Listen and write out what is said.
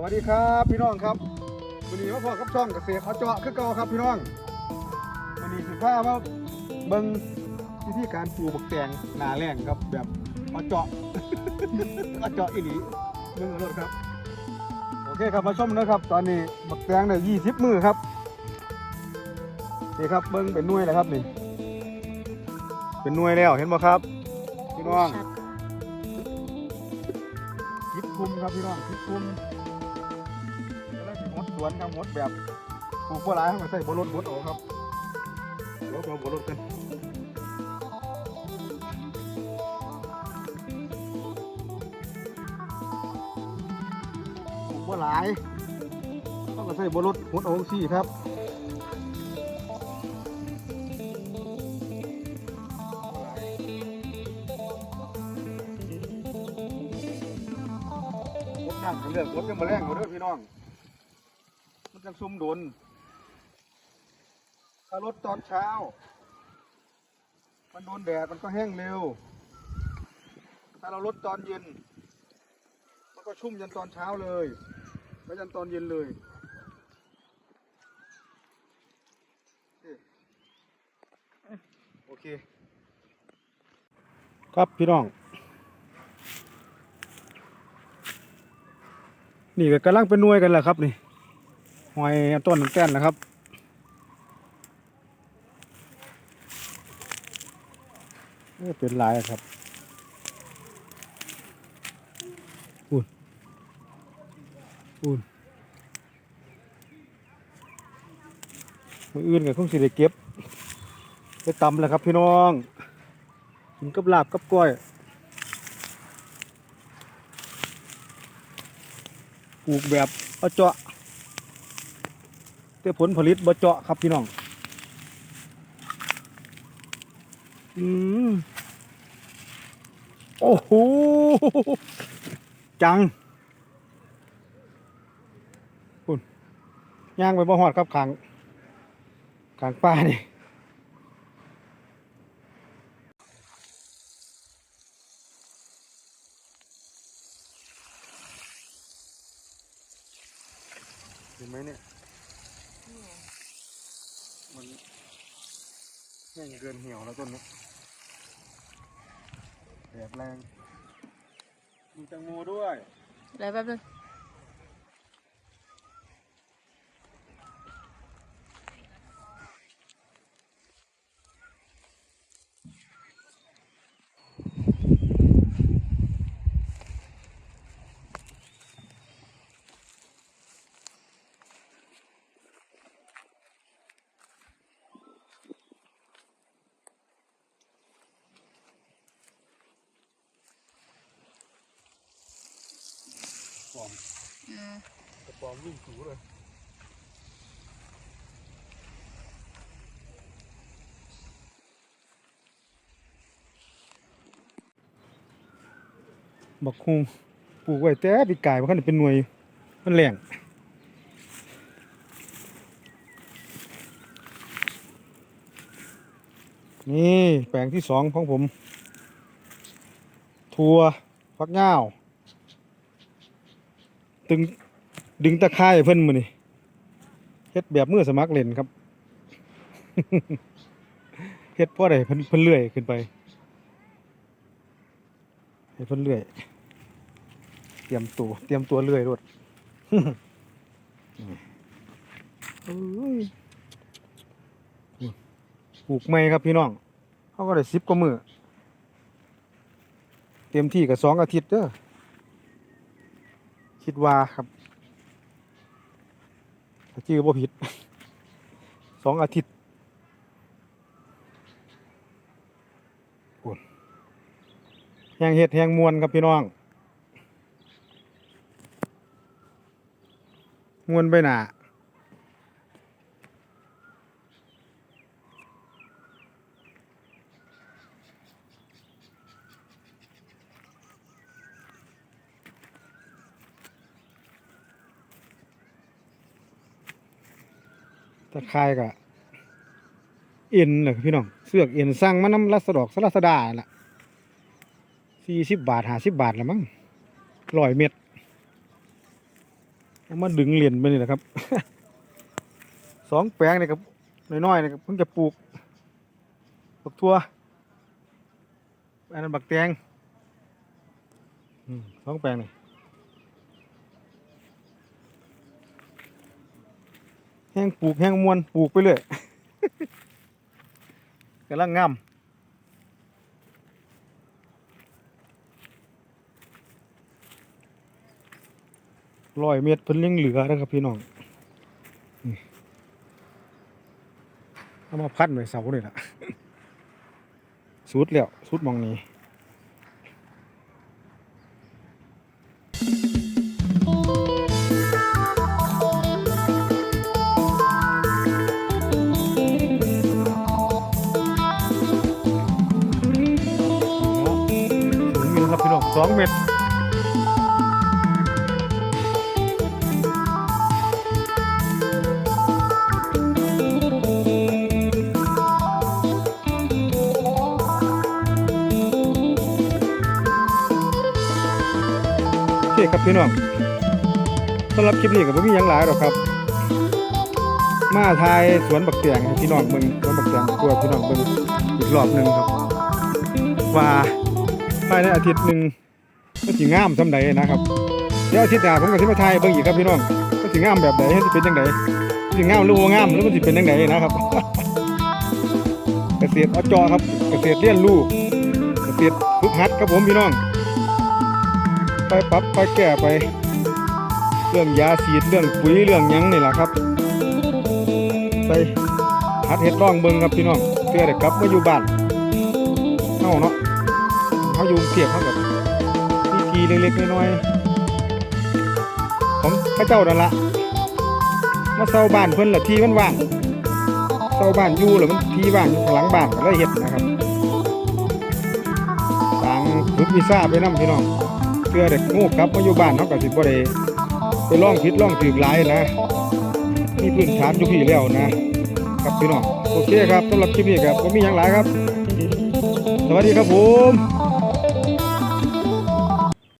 สวัสดีครับพี่น้องครับวันนี้มาพอกับช่องเกษตรเอาเจาะคือเก่าครับพี่น้องวันนี้สิพามาเบิ่งวิธีการปลูกบักแตงหนาแรงครับแบบเอาเจาะเอาเจาะอีหลีเบิ่งเอารถครับโอเคครับมาชมนะครับ ตอนนี้บักแตงเนี่ยยี่สิบมือครับนี่ครับเบิ่งเป็นหน่วยแล้วครับนี่ เป็นหน่วยแล้วเห็นไหมครับพี่น้องคิดคุมครับพี่น้องคิดคุมแล้ว สิหดสวนครับหดแบบปลูกบัวหลายให้มันใส่บัวรดบดออกครับเดี๋ยวเอาบัวรดกันปลูกบัวหลายต้องก็ใส่บัวรดหดออกสี่ครับหดน้ำกันเรื่องหดยังมาแรงกว่าเด้อพี่น้อง มันจังซุ่มโดนถ้ารถตอนเช้า มันโดนแดดมันก็แห้งเร็ว ถ้าเราลดตอนเย็น มันก็ชุ่มยันตอนเช้าเลยไม่ยันตอนเย็นเลยโอเค ครับพี่น้อง นี่ก็กำลังเป็นนวยกันแหละครับนี่ หอยต้นแก้นนะครับ เป็นลายครับอุ่นอุ่นมืออื่นกับคงสิได้เก็บไปตำแล้วครับพี่น้องกินกับลาบกับก้อยปลูกแบบเอาเจาะ แต่ผลผลิตบ่เจาะครับพี่น้อง อืมโอ้โห จังคุณย่างไปบ่หอดครับขางขางป้านี่ เห็นไหมเนี่ย มัน แห้งเกินเหี่ยวแล้วต้นนี้แดดแรงมีแตงโมด้วยอะไรแป๊บนึง อมอืมกระปอมวิ่งถูเลยบักฮุงปลูกไว้แต่ปีกายมันเป็นหน่วยอยู่มันแหลงนี่แปลงที่สองของผม ทัวฟักง่าว ตึงดึงตะไคร้เพิ่นมือนี่เฮ็ดแบบมือสมัครเล่นครับเฮ็ดพราะอะไรเพิ่นเพิ่นเลื่อยขึ้นไปให้เพิ่นเลื่อย เตรียมตัวเตรียมตัวเลื่อยรถเอ้ยปลูกไม่ครับพี่น้องเขาก็ได้สิบกว่ามือเต็มที่กับสองอาทิตย์เด้อ คิดว่าครับชื่อบ่ผิดสองอาทิตย์แหงเห็ดแหงมวนครับพี่น้อง มวนไปหนาะคร่กะเอ็นเลยพี่น้องเสือกเอ็นสั่งมาน้ำรัสดอกสลัสดาล่ะสี่สิบบาทห้าสิบบาทละมั้งร้อยเม็ดมาดึงเหรียญไปนี่แหละครับสองแปลงนี่ครับน้อยๆนี่ครับเพิ่งจะปลูกบักทั่วอันนั้นบักแตงสองแปลงนี่ ห้งปลูกแห้งมวนปลูกไปเรื่อยกำลังงามร้อยเมตรเพิ่นยังเหลือนะครับพี่น้องเอามาพัดไว้เสาเลยล่ะสุดแล้วสุดมองนี้ สองเมตรโอเคครับพี่น้องสำหรับคลิปนี้ก็บ่มีหยังหลายหรอกครับ มาทายสวนบักเตียงให้พี่น้องเบิ่งสวนบักเตียงตัวพี่น้องเบิ่งอีกรอบหนึ่งครับ ว่าภายในอาทิตย์หนึ่ง มันสิงามซำใดนะครับเดี๋ยวอาทิตย์หน้าผมก็สิมาทายเบิ่งอีกครับพี่น้องมันสิงามแบบใดมันสิเป็นจังไดสิงามหรือบ่งามหรือมันสิเป็นจังไดนะครับ เกษตรอจอครับ เกษตรเรียนรู้เกษตรฝึกหัดครับผมพี่น้อง ไปปรับไปแก้ไป เรื่องยาสีดเรื่องปุ๋ยเรื่องยังนี่แหละครับไปหัดเห็ดร่องเบิงครับพี่น้องเพื่อได้กลับมาอยู่บ้านเฮาเนาะเฮาอยู่เทียบเฮากับ ทีเล็กๆน้อยๆของพระเจ้านั่นละมาเซาบ้านเพิ่นละที่มันว่างเซาบ้านอยู่แล้วมันที่ว่างอยู่ข้างหลังบ้านก็เลยเฮ็ดนะครับต่างฝึกวีซ่าไปนํพี่น้องเพื่อเด็กงูกลับมาอยู่บ้านเขาก็สิบ่ได้ไปล่องผิดล่องถือหลายนะมีพื้นฐานอยู่พี่แล้วนะครับพี่น้องโอเคครับสำหรับคลิปนี้ครับผมมีอย่างหลายครับ สวัสดีครับผม